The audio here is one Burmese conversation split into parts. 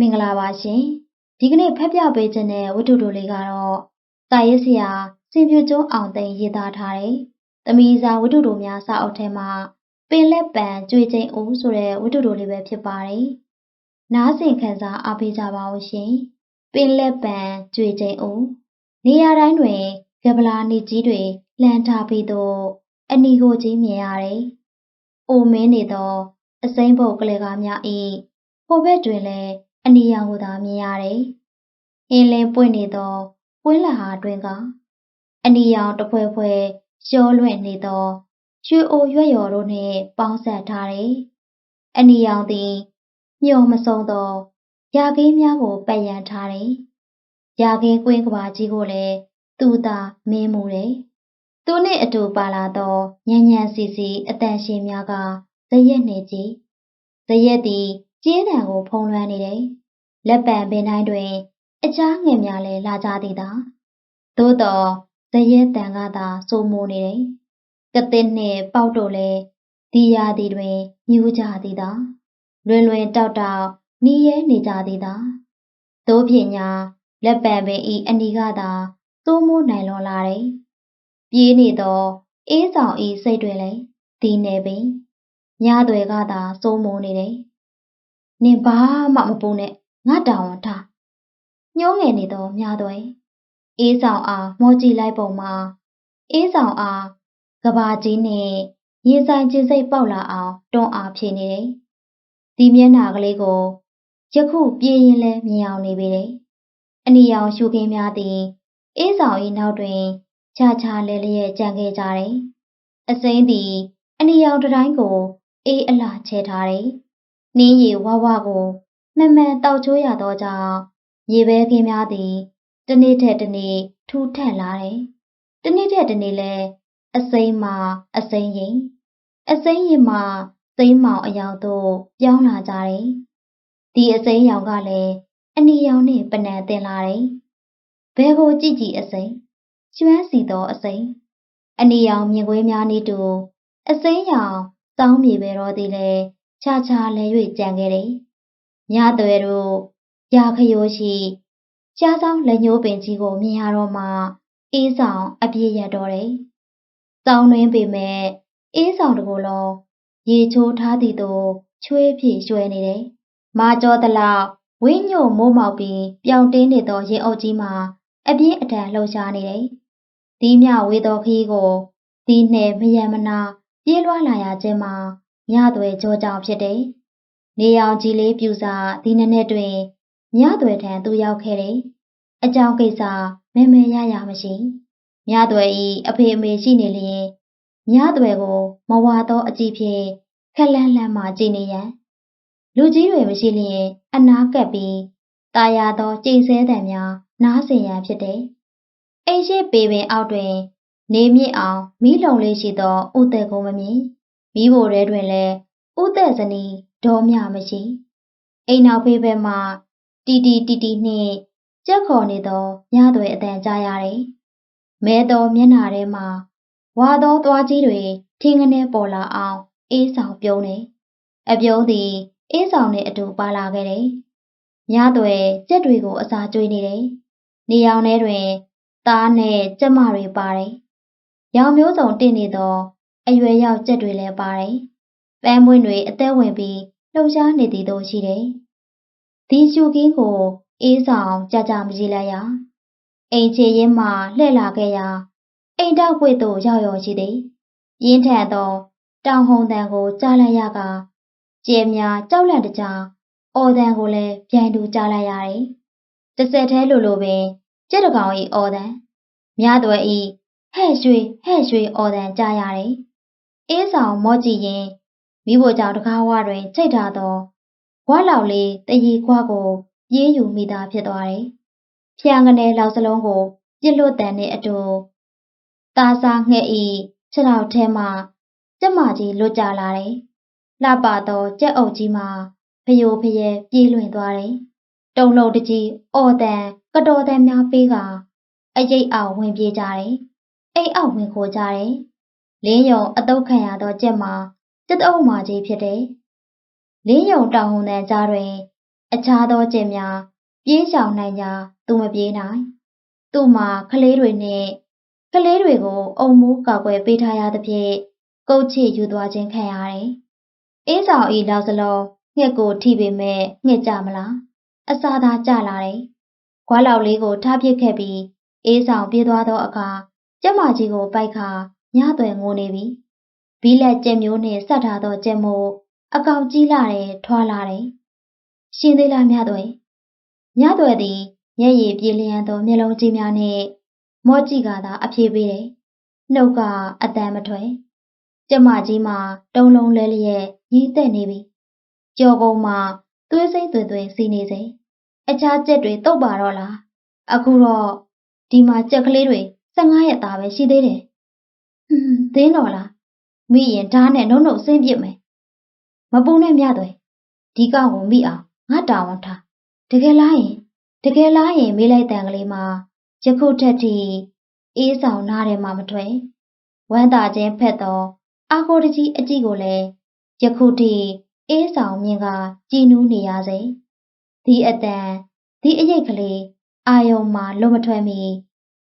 မင်္ဂလာပါရှင်ဒီကနေ့ဖတ်ပြပေးခြင်းတဲ့ဝတ္ထုတိုလေးကတော့စာရေးဆရာစင်ပြကျွန်းအောင်သိန်းရေးသားထားတဲ့သမီးစာဝတ္ထုတိုများစာအုပ်ထဲမှာပင်လက်ပံကြွေချင်းဦးဆိုတဲ့ဝတ္ထုတိုလေးပဲဖြစ်ပါတယ်နားဆင်ခံစားအားပေးကြပါဦးရှင်ပင်လက်ပံကြွေချင်းဦးနေရာတိုင်းတွင်ကပလာနေကြီးတွေလှမ်းထားပြီးတော့အနီကိုကြီးမြင်ရတယ်။အိုမင်းနေသောအစိမ်းပုတ်ကလေးကားများ၏ဟိုဘက်တွင်လည်း အနီရောင်ကိုသာမြင်ရတယ်။အင်းလင်းပွင့်နေသောပွင့်လဟာတွင်ကအနီရောင်တဖွဲဖွဲရောလွင့်နေသောရွှေအိုရွက်ရော်တို့နှင့်ပေါင်းဆက်ထားတယ်။အနီရောင်သည်မျောမဆုံးသောရာခင်းများကိုပတ်ရန်ထားတယ်။ရာခင်းကွင်းကဘာကြီးကိုလည်းသူသာမင်းမူတယ်။သူနှင့်အတူပါလာသောညံ့ညံ့စီစီအတန်ရှင်များကဇရက်နေကြည်။ဇရက်သည် ကျင်းတံကိုဖုံးလွှမ်းနေတယ်။လက်ပံပင်တိုင်းတွင် အချားငယ်များလည်းလာကြသည်သာ။သို့တော့ဇရက်တန်ကသာစိုးမိုးနေတယ်။ကသစ်နှင့်ပေါက်တို့လည်းဒီရာသီတွင်ညူးကြသည်သာ။လွင်လွင်တောက်တောက်နီးရဲနေကြသည်သာ။သို့ဖြင့်ညာလက်ပံပင်ဤအနီကသာစိုးမိုးနိုင်လောလာတယ်။ပြေးနေသောအေးဆောင်ဤစိတ်တွင်လည်းဒီနေပင်ညသွယ်ကသာစိုးမိုးနေတယ်။ နင်ဘာမှမပူနဲ့ငါတောင်းဝန်ထား။ညှိုးငယ်နေသောမြသွယ်အေးဆောင်အားမောကြည့်လိုက်ပုံမှာအေးဆောင်အားကဘာကြီးနဲ့ရေဆိုင်ချင်းစိတ်ပေါက်လာအောင်တွန်းအားဖြည့်နေတယ်။ဒီမျက်နှာကလေးကိုယခုပြေးရင်လဲမြင်အောင်နေပေတယ်။အနီရောင်ရှုခင်းများသည်အေးဆောင်၏နောက်တွင်ခြားခြားလဲလျက်ကြံခဲ့ကြတယ်။အစိမ်းသည်အနီရောင်တိုင်းကိုအေးအလှချဲထားတယ်။ နင်းရီဝဝကိုမှန်မှန်တောက်ချိုးရသောကြောင့်ရေပဲခင်းများသည်တနေ့ထက်တနေ့ထူထပ်လာတယ်။တနေ့ထက်တနေ့လဲအစိမ်းမှာအစိမ်းရင်အစိမ်းရင်မှာစိမ်းမောင်အယောင်သို့ပြောင်းလာကြတယ်။ဒီအစိမ်းရောင်ကလည်းအနီရောင်နဲ့ပနံတင်လာတယ်။ဘဲကိုကြည့်ကြည့်အစိမ်းကျွမ်းစီသောအစိမ်းအနီရောင်မြင်ကွင်းများနည်းတူအစိမ်းရောင်စောင်းမြေပဲတော်သည်လည်း ခြားခြားလဲ၍ကြံခဲ့တယ်။ညသွဲတို့ရာခရိုးရှိကြားဆောင်လက်ညှိုးပင်ကြီးကိုမြင်ရတော့မှအေးဆောင်အပြည့်ရတော့တယ်။စောင်းတွင်ပေမဲ့အေးဆောင်တကူလုံးရေချိုးထားသည်သို့ချွေးဖြည့်ရွှဲနေတယ်။မာကျော်တလောက်ဝင်းညို့မိုးမောက်ပြီးပြောင်တင်းနေသောရင်အုပ်ကြီးမှာအပြင်းအထန်လှုပ်ရှားနေတယ်။ဒီမြဝေသောခီးကိုဒီနှင့်မယံမနာပြေးလွှားလာရခြင်းမှာ ညသွဲကြောကြောင်ဖြစ်တယ်။နေရောင်ကြီးလေးပြူစာဒီနနေ့တွင်ညသွဲထံသူရောက်ခဲ့တယ်။အကြောင်းကိစ္စမဲမဲရရမရှိ။ညသွဲဤအဖေအမေရှိနေလျင်ညသွဲကိုမဝါသောအကြည့်ဖြင့်ခက်လန်းလန်းမှကြည်နေရန်လူကြီးတွေမရှိလျင်အနာကပ်ပြီးตายရသောကြိမ်ဆဲတံများနားဆင်ရန်ဖြစ်တယ်။အိမ်ရှိပေပင်အောက်တွင် နေမြင့်အောင်မိလုံလေးရှိသောဥသက်ကိုမမြင် မိဖို့တဲတွင်လည်းဥသက်ဇနီးဒေါ်မြမရှိအိမ်နောက်ဖေးဘက်မှတီတီတီတီနှင့်ကြက်ခေါ်နေသောညသွဲအတန်ကြားရတယ်။မဲသောမျက်နှာထဲမှာဝါသောသွားကြီးတွေထင်းကနေပေါ်လာအောင်အေးဆောင်ပြုံးနေအပြုံးသည်အေးဆောင်နဲ့အတူပါလာခဲ့တယ်။ညသွဲကြက်တွေကိုအစာကျွေးနေတယ်။နေရောင်ထဲတွင်သားနဲ့ကြက်မတွေပါတယ်။ရောင်မျိုးစုံတင့်နေသော အရွယ်ရောက်ကြက်တွေလည်းပါတယ်။ပန်းပွင့်တွေအသက်ဝင်ပြီးလှုပ်ရှားနေသည်တို့ရှိတယ်။ဒီရှုခင်းကိုအေးဆောင်ကြကြမကြည့်လိုက်ရ။အိမ်ချေရင်းမှလှည့်လာခဲ့ရာအိမ်တောက်ပွေသို့ရောက်ရောရှိသည်။ပြင်းထန်သောတောင်ဟုန်တန်ကိုကြားလိုက်ရကကျဲများကြောက်လန့်တကြားအော်တန်ကိုလည်းပြိုင်တူကြားလိုက်ရတယ်။တစ်ဆက်သေးလိုလိုပင်ကြက်တကောင်ဤအော်တန်မြသွဲဤဟဲ့ရွှေဟဲ့ရွှေအော်တန်ကြားရတယ်။ အေးဆောင်မော့ကြည့်ရင်မိဖို့ကြောင့်တကားဝတွင်ချိတ်ထားသောဝါလောက်လေးတရီခွားကိုပြေးယူမိသားဖြစ်သွားတယ်။ဖျံကနေလောက်စလုံးကိုပြစ်လွတ်တန်တဲ့အတူตาစာငှက်ဤခြေထောက်ထဲမှကြက်မကြီးလွတ်ကြလာတယ်။လှပသောကြက်အုပ်ကြီးမှာဖယိုဖယဲပြေးလွင်သွားတယ်။တုံလုံးတကြီးအော်တန်ကတော်တန်များပေးကအရိပ်အောင်ဝင်ပြေးကြတယ်။အိတ်အောက်ဝင်ခိုကြတယ်။ လင်းယုံအတုတ်ခံရသောကြက်မှာကြက်အုပ်မကြီးဖြစ်တယ်။လင်းယုံတောင်ဟုန်တန်ကြားတွင် အခြားသောကျင်များပြေးရှောင်နိုင်ကြသူမပြေးနိုင်သူ့မှာကလေးတွေနဲ့ကလေးတွေကိုအုံမိုးကောက်ွယ်ပေးထားရသဖြင့်ကုတ်ချီယူသွားခြင်းခံရတယ်။အေးဆောင်ဤလောက်စလုံးငှက်ကိုထိပေမဲ့ငှက်ကြမလားအစာသာကြလာတယ်။ခွာလောက်လေးကိုထားပစ်ခဲ့ပြီးအေးဆောင်ပြေးသွားသောအခါကျမကြီးကိုပိုက်ခါ ညသွယ်ငိုနေပြီ။ဘီလက်ကျက်မျိုးနှင့်ဆက်ထားသောကျက်မို့အကောင်ကြီးလာတယ်ထွာလာတယ်။ရှင်သေးလားမြသွယ်။မြသွယ်သည်မျက်ရည်ပြေလျံသောမျက်လုံးကြီးများနှင့်မော့ကြည့်ကသာအပြေးပေးတယ်။နှုတ်ကအတန်မထွက်။ကျမကြီးမှာတုံးလုံးလဲလျက်ညီးသက်နေပြီ။ကြော်ကုန်းမှာသွေးစိမ့်သွင်သွင်စီနေစေ။အခြားကြက်တွေတုတ်ပါတော့လား။အခုတော့ဒီမှာကြက်ကလေးတွေ15ရက်သားပဲရှိသေးတယ်။ဟွန်း သင်းတော်လား။မိရင်ဓာတ်နဲ့နှုတ်နှုတ်ဆင်းပစ်မယ်။မပူနဲ့မြသွယ်။ဒီကောင်ကိုမိအောင်ငါတာဝန်ထား။တကယ်လားယင်တကယ်လားယင်မေးလိုက်တန်ကလေးမှာယခုထက်ထိအေးဆောင်နားထဲမှာမထွက်ဝမ်းသာခြင်းဖက်သောအာကိုတကြီးအကြည့်ကိုလည်းယခုထိအေးဆောင်မြင်ကကြည်နူးနေရစေဒီအတန်ဒီအရေးကလေးအာယုံမှာလွတ်မထွက်မီ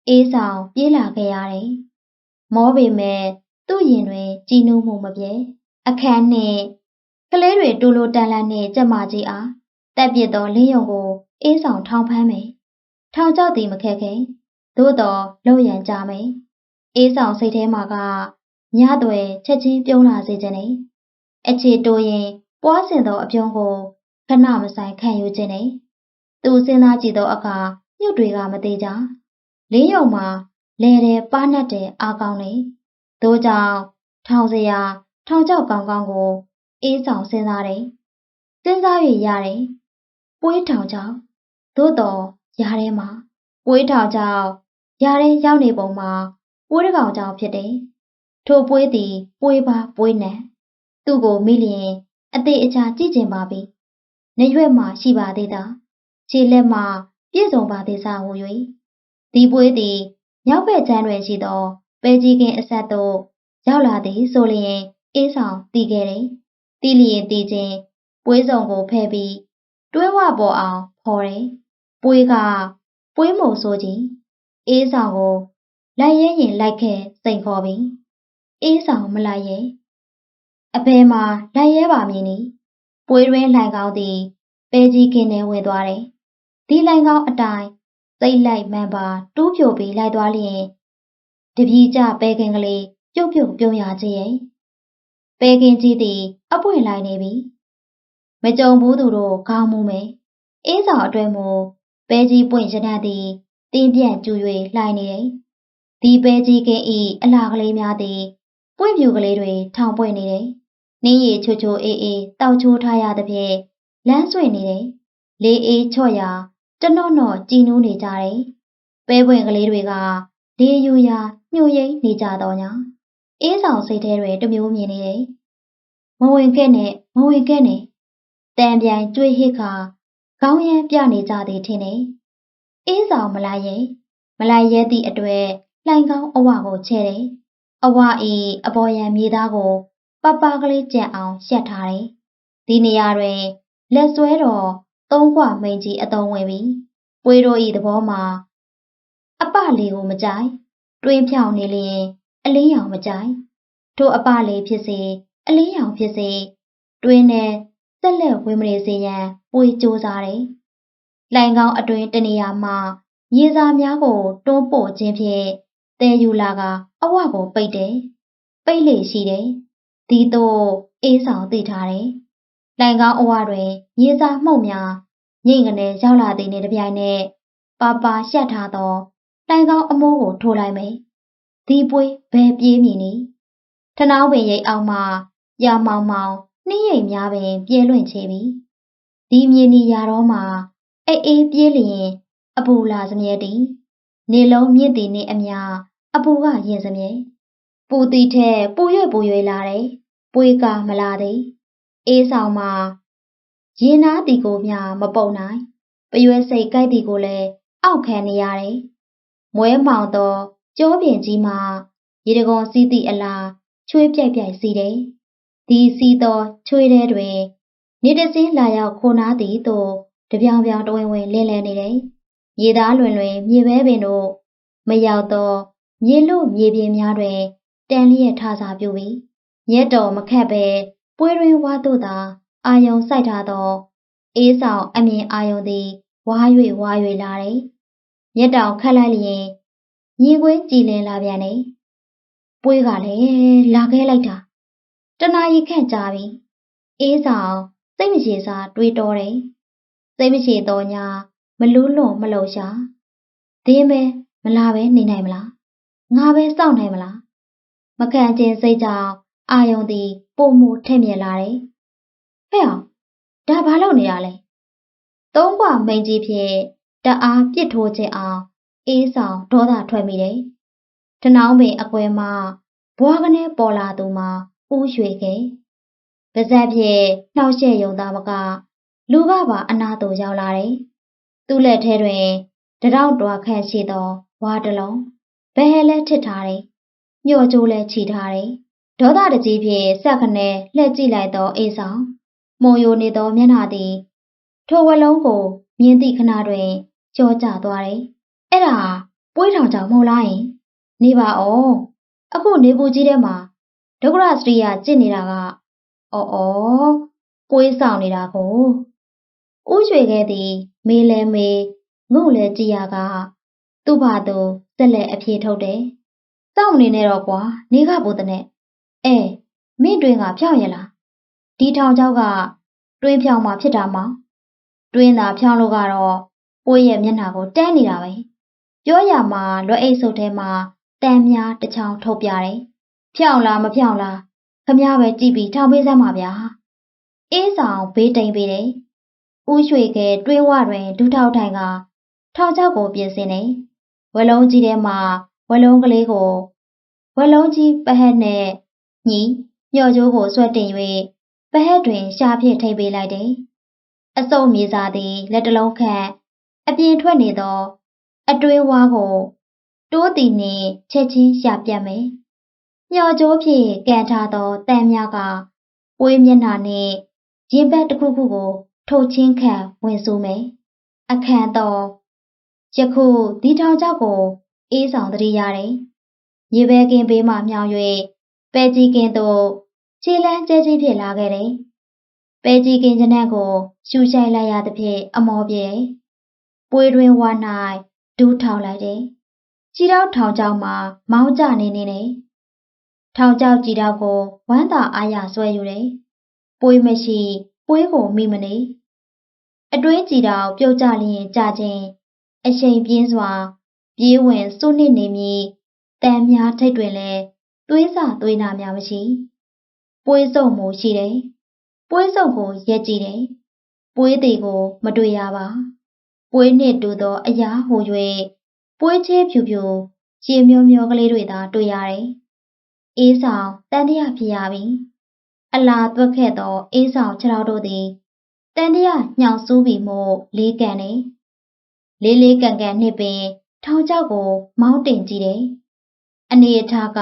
အေးဆောင်ပြေးလာခဲ့ရတယ် မောပေမဲ့သူ့ရင်တွင်ကြည်နူးမှုမပြေအခန်းနှင့်ကလေးတွေတူလိုတန်လန့်နှင့်ကြက်မကြီးအားတက်ပြစ်သောလင်းယုံကိုအေးဆောင်ထောင်ဖမ်းမယ်ထောင်ကြောက်သည်မခက်ခဲသို့တော်လုံရန်ကြမယ်အေးဆောင်စိတ်ထဲမှာကညသွယ်ချက်ချင်းပြုံးလာစေခြင်းနဲ့အခြေတိုးရင်ပွားစင်သောအပြုံးကိုခဏမဆိုင်ခံယူခြင်းနဲ့သူစဉ်းစားကြည့်သောအခါညွတ်တွေကမသေးကြလင်းယုံမှာ လဲတယ်ပါနတ်တယ်အာကောင်းနေသို့ကြောင့်ထောင်စရာထောင်ကြောက်ကောင်းကောင်းကိုအေးဆောင်စဉ်းစားတယ်စဉ်းစား၍ရတယ်ပွေးထောင်ကြောင့်သို့တော်ရားထဲမှာပွေးထောင်ကြောင့်ရားထဲရောက်နေပုံမှာပွေးတကောင်ကြောင့်ဖြစ်တယ်ထိုပွေးသည်ပွေးပါပွေးနံသူ့ကိုမိလျင်အသေးအချာကြည့်ကျင်ပါပြီ။နေရွက်မှရှိပါသေးတာ။ခြေလက်မှပြည့်စုံပါသေးစားဟူ၍ဒီပွေးသည် မြောက်ဘက်ချမ်းတွင်ရှိသောပဲကြီးကင်းအဆက်သို့ရောက်လာသည်ဆိုလျင်အေးဆောင်တည်ခဲ့တယ်။တီးလျင်တည်ခြင်းပွေးစုံကိုဖဲ့ပြီးတွဲဝပေါ်အောင်ဖော်တယ်။ပွေးကပွေးမုံဆိုကြီးအေးဆောင်ကိုလိုက်ရဲရင်လိုက်ခဲ့စိန်ခေါ်ပြီးအေးဆောင်မလိုက်ရဲအဘဲမှာလိုက်ရဲပါမည်နီပွေးရင်းလှိုင်ကောင်းသည်ပဲကြီးခင်းထဲဝင်သွားတယ်ဒီလှိုင်ကောင်းအတိုင်း စိတ်လိုက်မှန်ပါတူးပြိုပြီးလိုက်သွားလျင်တပြေးကြပဲခင်ကလေးပြုတ်ပြုတ်ပြုံးရခြင်းရဲ့ပဲခင်ကြီးသည် အပွင့်လိုက်နေပြီမကြုံဘူးသူတို့ခေါင်းမူမယ်အေးဆောင်အတွဲမူပဲကြီးပွင့်ရတတ်သည်တင်းပြန့်ကျူ၍လှိုင်နေတယ်ဒီပဲကြီးကင်းဤအလားကလေးများသည်ပွင့်ပြူကလေးတွေထောင်ပွင့်နေတယ်နင်းရည်ချိုချိုအေးအေးတောက်ချိုးထားရသဖြင့်လမ်းဆွေနေတယ်။လေးအေးချော့ရာ တနော့နော့ကြည်နူးနေကြတယ်။ပဲပွင့်ကလေးတွေကလေယူရာညှို့ရိမ့်နေကြတော့ညာ။အေးဆောင်စိတ်ထဲတွေတမျိုးမြင်နေတယ်။မဝင်ခဲ့နဲ့မဝင်ခဲ့နဲ့တန်ပြိုင်ကျွေးဟစ်ခါခေါင်းရမ်းပြနေကြသည်ထင်တယ်။အေးဆောင်မလိုက်ရဲ့မလိုက်ရဲသည့်အတွေ့လှိုင်ကောင်းအဝကိုချဲ့တယ်။အဝဤအပေါ်ရန်မြေသားကိုပပကလေးကြံအောင်ရှက်ထားတယ်။ဒီနေရာတွင်လက်ဆွဲတော် သုံးခွမိန်ကြီးအတုံးဝင်ပြီးပွေးတို့ဤသဘောမှာအပလေးကိုမကြိုက်တွင်းဖြောင်နေလျင်အလင်းရောင်မကြိုက်ထို့အပလေးဖြစ်စေအလင်းရောင်ဖြစ်စေတွင်းနဲ့ဆက်လက်ဝင်မနေစေရန်ပွေကြိုးစားတယ်။လိုင်ကောင်းအတွင်းတနေရာမှာရေစာများကိုတွန်းပို့ခြင်းဖြင့်တဲယူလာကအဝကိုပိတ်တယ်။ပိတ်လေရှိတယ်ဒီသို့အေးဆောင်သိထားတယ်။ လိုင်ကောင်းအဝတွင်ရေစာမှုန့်များညိတ်ကနေရောက်လာသည်နှင့်တပြိုင်နက်ပါပါရှက်ထားသောလိုင်ကောင်းအမိုးကိုထိုးလိုက်မယ်။ဒီပွေးဘယ်ပြေးမည်နည်း။ထနောင်းပင်ရိပ်အောင်မှရာမောင်မောင်နှင်းရိပ်များပင်ပြဲလွင့်ချေပြီ။ဒီမြေနီရာတော့မှအေးအေးပြေးလျင်အပူလာစမြဲတည်နေလုံးမြင့်သည်နှင့်အမျှအပူကရင်စမြဲပူသည်ထက်ပူရွပူရွလာတယ်ပွေးကမလာသည် အေးဆောင်မှာရင်နာတီကိုမျှမပုံနိုင်ပရွယ်စိတ်ကြိုက်တီကိုလည်းအောက်ခံနေရတယ်မွဲမောင်သောကြောပြင်ကြီးမှာရေတကွန်စီးသည့်အလားချွေးပြိုက်ပြိုက်စီးတယ်ဒီစီးသောချွေးထဲတွင်နေတစင်းလာရောက်ခိုနာသည်သို့တပြောင်ပြောင်တဝင်းဝင်းလင်းလဲနေတယ်။ရေသားလွင်လွင်မြေပဲပင်တို့မရောက်တော့မြေလို့မြေပြင်များတွင်တန်လျက်ထစာပြုပြီးမြက်တော်မခတ်ပဲ ပွေးရင်းဝါတို့သာအာယုံစိုက်ထားသောအေးဆောင်အမြင်အာယုံသည်ဝါ၍ဝါ၍လာတယ်။မြက်တောင်ခတ်လိုက်လျင်ညီကွင်းကြည်လင်လာပြန်တယ်။ပွေးကလည်းလာခဲ့လိုက်တာတနာရီခန့်ကြာပြီ။အေးဆောင်စိတ်မရှိစားတွေးတောတယ်။စိတ်မရှိတော့ညာမလူးလွန်မလုံရှာ။ဒင်းပဲမလာပဲနေနိုင်မလား။ငါပဲစောင့်နိုင်မလား။မခံခြင်းစိတ်ကြောင့်အာယုံသည် ပုံမူထက်မြက်လာတယ်။ဟဲ့အောင်ဒါဘာလုပ်နေရလဲ။သုံးကွာမိန်ကြီးဖြင့်တအားပြစ်ထိုးခြင်းအောင်အေးဆောင်ဒေါသထွက်မိတယ်။တနောင်းပင်အကွဲမှဘွားကနေပေါ်လာသူမှာဦးရွှေခဲ့။ပါဇက်ဖြင့်နှောက်ရှက်ယုံသားမကလူကပါအနာတူရောက်လာတယ်။သူ့လက်ထဲတွင်တရောက်တွားခန့်ရှိသောဝါတစ်လုံးဘဲဟဲလဲထစ်ထားတယ်။ညှော်ကြိုးလဲချီထားတယ်။ ဒေါသတကြီးဖြင့်ဆက်ခနဲလှည့်ကြည့်လိုက်သောအေးဆောင်မုံယိုနေသောမျက်နှာသည်ထိုဝလုံးကိုမြင်သည့်ခဏတွင်ကြောကျသွားတယ်။အဲ့ဒါပွေးထောင်ကြောင်မဟုတ်လားယင်နေပါအောင်အခုနေပူကြီးထဲမှာဒုက္ခရစရိယာကျင့်နေတာကအော်အော်ပွေးဆောင်နေတာကိုဥရွှေခဲ့သည် မေးလဲမေးငုံလဲကြည်ရကသူ့ဘာသူစက်လက်အပြေထုတ်တယ်။စောင့်နေနေတော့ကွာနေကပိုတဲ့နဲ့ အဲမင်းတွင်ကဖြောင်းရလားဒီထောင်ချောက်ကတွင်းဖြောင်းမှဖြစ်တာမောင်တွင်းသာဖြောင်းလို့ကတော့ပွေးရဲ့မျက်နှာကိုတန်းနေတာပဲပြောရမှာလွယ်အိတ်စုပ်ထဲမှာတန်များတစ်ချောင်းထုတ်ပြတယ်ဖြောင်းလားမဖြောင်းလားခမည်းပဲကြည့်ပြီးထောင်ပေးစမ်းပါဗျာအေးဆောင်ဘေးတိမ်ပေးတယ်ဦးရွှေကတွင်းဝတွင်ဒူးထောက်ထိုင်ကထောင်ချောက်ကိုပြင်ဆင်နေဝလုံးကြီးထဲမှာဝလုံးကလေးကိုဝလုံးကြီးပဟက်နဲ့ ညီညော်ကျိုးကိုဆွဲတင်၍ပဟက်တွင်ရှာဖြင့်ထိပ်ပေးလိုက်တယ်အစုံမြေစာသည်လက်တလုံးခန့်အပြင်ထွက်နေသော အတွင်းဝါးကိုတိုးတီနှင့်ချက်ချင်းရှာပြတ်မယ်။ညော်ကြိုးဖြင့်ကန်ထားသောတန်များကပွေးမျက်နှာနှင့်ရင်ဘတ်တစ်ခုခုကိုထုတ်ချင်းခံဝင်ဆိုမယ်။အခန့်တော်ယခုဒီထောင်ကြောက်ကိုအေးဆောင်တတိရတယ်။ရေဘဲကင်းဘေးမှမြောင်၍ ပဲကြီးကင်းသို့ခြေလန်းကျဲကြီးဖြစ်လာခဲ့တယ်။ပဲကြီးကင်းကျနက်ကိုရှူရှိုက်လိုက်ရသဖြင့်အမောပြေပွေးတွင်ဝါ၌ဒူးထောင်လိုက်တယ်။ကြီးတော့ထောင်ကြောက်မှာမောင်းကြနေနေတယ်။ထောင်ကြောက်ကြီးတော့ကိုဝမ်းသာအားရဆွဲယူတယ်။ပွေးမရှိပွေးကိုမိမနေ။အတွင်းကြီးတော့ပြုတ်ကြလျင်ကြခြင်းအရှိန်ပြင်းစွာ ပြေးဝင်စုနစ်နေမည်တန်များထိတ်တွင်လဲ သွေးစာသွေးနာများမရှိ။ပွေးစုံမှုရှိတယ်။ပွေးစုံကိုရက်ကြည့်တယ်။ပွေးသေးကို မတွေ့ရပါ။ပွေးနှင့်တူသောအရာဟူ၍ပွေးချဲဖြူဖြူရေမျောမျောကလေးတွေသာတွေ့ရတယ်။အေးဆောင်တန်တရာဖြစ်ရပြီ။အလားသွက်ခဲ့သောအေးဆောင်ခြေထောက်တို့သည်တန်တရာညှောင်စူးပြီးမို့လေးကန်နေ။လေးလေးကန်ကန်နှစ်ပင်ထောင်ချောက်ကို မောင်းတင်ကြည့်တယ်။အနေအထားက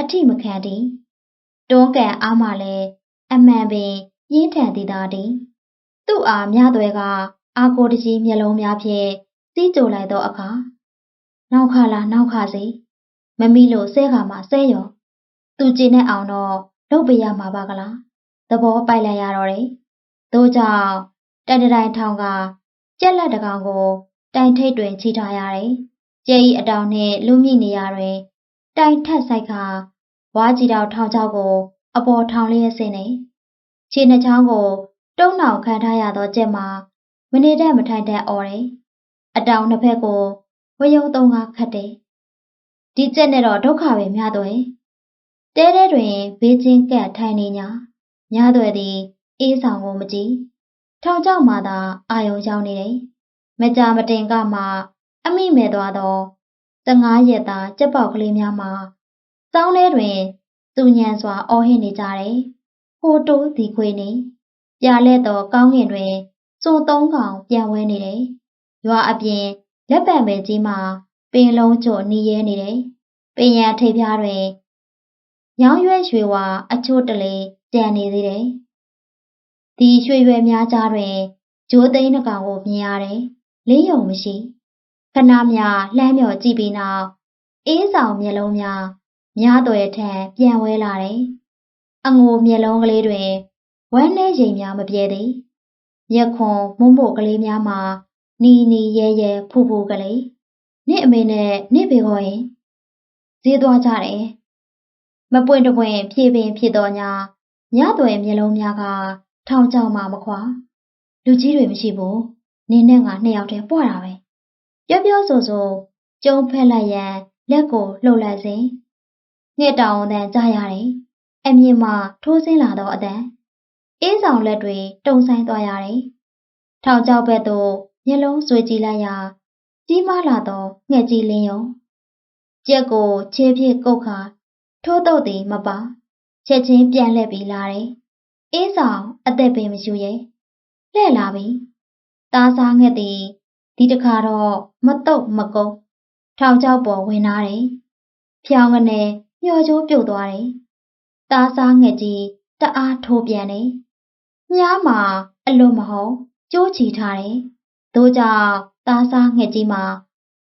အထိမခံသည်။တွန်းကန်အားမှလည်းအမှန်ပင်ပြင်းထန်သည်သာသည်။သူ့အားမြသွဲကအာကိုတကြီးမျက်လုံးများဖြင့်စီးကြိုလိုက်သောအခါနောက်ခါလာနောက်ခါစီမမီလို့ဆဲခါမှဆဲရောသူကြည်နဲ့အောင်တော့လုပ်ပေးရမှာပါကလားသဘောပိုက်လိုက်ရတော့တယ်သို့ကြောင့်တန်တိုင်ထောင်ကကြက်လက်တကောင်ကိုတိုင်ထိတ်တွင်ချီထားရတယ်ကျဲဤအတောင်နှင့်လူမိနေရတွင် တိုင်ထက်ဆိုင်ခါဝါကြီးတော်ထောင်ချောက်ကို အပေါ်ထောင်လျက်ဆင်းနေခြေနှချောင်းကိုတုံးနှောင်ခံထားရသောကြက်မှာမနေတတ်မထိုင်တတ်အော်တယ်။အတောင်နှစ်ဖက်ကိုဝယုံသုံးကားခတ်တယ်။ဒီကျက်နဲ့တော့ဒုက္ခပဲများတော့ရဲ့။တဲတဲတွင်ဘေးချင်းကပ်ထိုင်နေညာ။များတော့သည်အေးဆောင်ကိုမကြည့်။ထောင်ချောက်မှသာအာယုံရောက်နေတယ်။မကြမတင်ကမှအမိမဲ့သွားသော တငါးရက်သားကြက်ပေါက်ကလေးများမှာစောင်းထဲတွင်သူညံစွာအော်ဟစ်နေကြတယ်။ဟိုတိုးဒီခွေနေပြလဲသောကောင်းငင်တွင်စုံသုံးကောင်ပြန်ဝဲနေတယ်။ရွာအပြင်လက်ပံပဲကြီးမှာပင်လုံးကျို့နီးရဲနေတယ်။ပင်ရန်ထိပ်ပြားတွင်ရောင်းရွဲရွှေဝါအချို့တလေကြံနေသေးတယ်။ဒီရွှေရွယ်များကြားတွင်ဂျိုးသိန်းနှကောင်ကိုမြင်ရတယ်။လင်းယုံမရှိ။ ခဏမြလှမ်းမြော်ကြည့်ပြီးနောက်အေးဆောင်မျက်လုံးများများသွဲထံပြန်ဝဲလာတယ်။အငိုမျက်လုံးကလေးတွင်ဝမ်းနဲ့ရိမ်များမပြဲသည်။ရက်ခွန်မုံမို့ကလေးများမှာနီနီရဲရဲဖူဖူကလေးနင့်အမေနဲ့နင့်ဘေခေါ်ရင်ဈေးသွားကြတယ်။မပွင့်တပွင့်ဖြည့်ပင်ဖြစ်တော်ညာညသွဲမျက်လုံးများကထောင်ချောင်းမှမခွာလူကြီးတွေမရှိဘူးနင်းနဲ့ငါနှစ်ယောက်တည်းပွားတာပဲ ပြောပြောဆိုဆိုကျုံဖက်လိုက်ရန်လက်ကိုလှုပ်လိုက်စဉ်ငှက်တောင်အတန်ကြားရတယ်အမြင်မှထိုးဆင်းလာသောအတန်အေးဆောင်လက်တွေတုံဆိုင်သွားရတယ်ထောင်ချောက်ဘက်သို့မျက်လုံးဆွေကြည့်လိုက်ရာကြီးမားလာသောငှက်ကြီးလင်းယုံကြက်ကိုခြေဖြင့်ကုတ်ခါထိုးတော့သည်မပါချက်ချင်းပြန်လှည့်ပြီးလာတယ်အေးဆောင်အသက်ပင်မရှိရဲ့လှည့်လာပြီသားစားငှက်သည် ဒီတခါတော့မတုတ်မကုန်းထောင်ချောက်ပေါ်ဝင်လာတယ်ဖြောင်းကနေမျောကျိုးပြုတ်သွားတယ်သားစားငှက်ကြီးတအားထိုးပြန်တယ်မြားမှာအလွတ်မဟုတ်ကျိုးချီထားတယ်တို့ကြောင့်သားစားငှက်ကြီးမှာ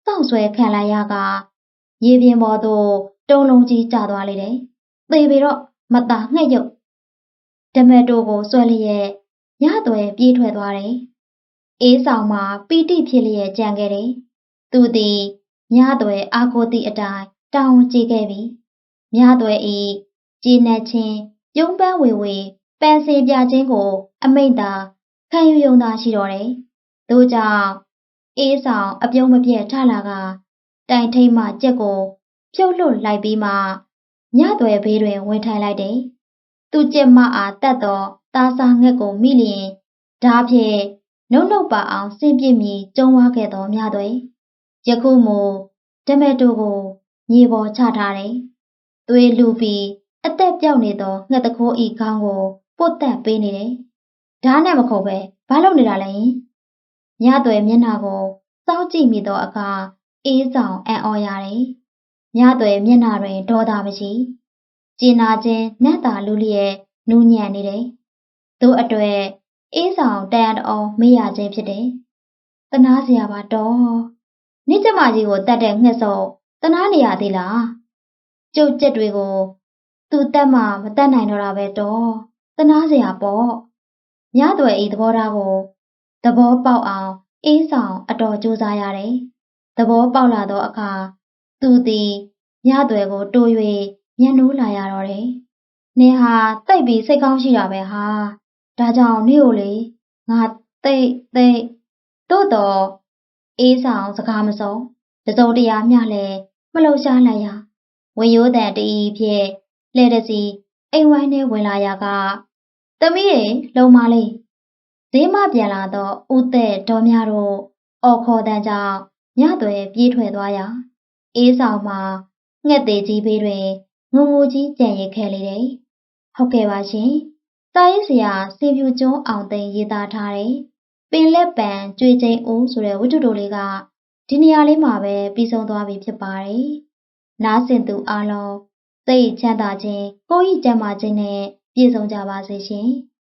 စောင့်ဆွဲခံလိုက်ရကရေပြင်ပေါ်သို့တုံးလုံးကြီးကျသွားလေတယ်သေပြီတော့မသားငှက်ရုပ်ဓမက်တို့ကိုဆွဲလျက်ညသွဲပြေးထွက်သွားတယ်။ အေးဆောင်မှာပီတိဖြစ်လျက်ကြံခဲ့တယ်။သူသည်ညသွဲအာကိုတိအတိုင်းတောင်းကြည့်ခဲ့ပြီ။ညသွဲဤကျေနပ်ခြင်းပြုံးပန်းဝေဝေပန်းစင်ပြခြင်းကို အမိန့်သာခံယူယုံသာရှိတော်တယ်။သို့ကြောင့်အေးဆောင်အပြုံးမပြတ်ထလာကတိုင်ထိတ်မှကြက်ကို ဖြုတ်လွတ်လိုက်ပြီးမှညသွဲဘေးတွင်ဝင်ထိုင်လိုက်တယ်။သူကြက်မအားတတ်သောသားစားငှက်ကိုမိလျင်ဓာဖြင့် နှုတ်နှုတ်ပါအောင်စင်ပြစ်မီကျုံဝါခဲ့သောများသွဲယခုမူဓမက်တို့ကိုမြေပေါ်ချထားတယ်။သွေးလူပြီးအသက်ပြောက်နေသောငှက်တခိုးဤခေါင်းကိုပုတ်တက်ပေးနေတယ်။ဓာနဲ့မခုတ်ပဲဘာလုပ်နေတာလဲ။ညသွဲမျက်နှာကိုစောင်းကြည့်မိသောအခါအေးဆောင်အံ့ဩရတယ်။ညသွဲမျက်နှာတွင်ဒေါသမရှိ။ကျင်နာခြင်းနတ်သာလူလျက်နူးညံ့နေတယ်။သူ့အတွက် အေးဆောင်တန်တော်မေ့ရခြင်းဖြစ်တယ်။တနာစရာပါတော့။နိကျမကြီးကိုတတ်တဲ့ငှက်စောတနာနေရသေးလား။ကျုပ်ကျက်တွေကိုသူတက်မှမတတ်နိုင်တော့တာပဲတော့။တနာစရာပေါ့။ညသွဲဤသဘောထားကိုသဘောပေါက်အောင်အေးဆောင်အတော်ကြိုးစားရတယ်။သဘောပေါက်လာသောအခါသူသည်ညသွဲကိုတိုး၍မျက်နှိုးလာရတော့တယ်။နင်ဟာတိတ်ပြီးစိတ်ကောင်းရှိတာပဲဟာ။ ဒါကြောင့်နင့်ကိုလေငါတိတ်တိတ်သို့တော့အေးဆောင်စကားမစုံတစုံတရာမျှလဲမလှုပ်ရှားလိုက်ရဝင်းရိုးတန်တီးဖြင့်လဲတစီအိမ်ဝိုင်းထဲဝင်လာရကသမီးရေလုံမလေးဈေးမပြန်လာတော့ဦးသက်ဒေါ်များတို့အော်ခေါ်တန်းကြောင့်ညသွဲပြေးထွက်သွားရအေးဆောင်မှာငှက်သေးကြီးဘေးတွင်ငုံငူကြီးကြံရစ်ခဲ့လေတယ်ဟုတ်ကဲ့ပါရှင် စာရေးဆရာစေဖြူကျွန်းအောင်သိန်းရေးသားထားတဲ့ပင်လက်ပံကြွေချင်းဦးဆိုတဲ့ဝတ္ထုတိုလေးကဒီနေရာလေးမှာပဲပြီးဆုံးသွားပြီဖြစ်ပါတယ်။နားဆင်သူအားလုံးစိတ်ချမ်းသာခြင်းကိုယ်ဤကျန်းမာခြင်းနဲ့ပြည့်စုံကြပါစေရှင်။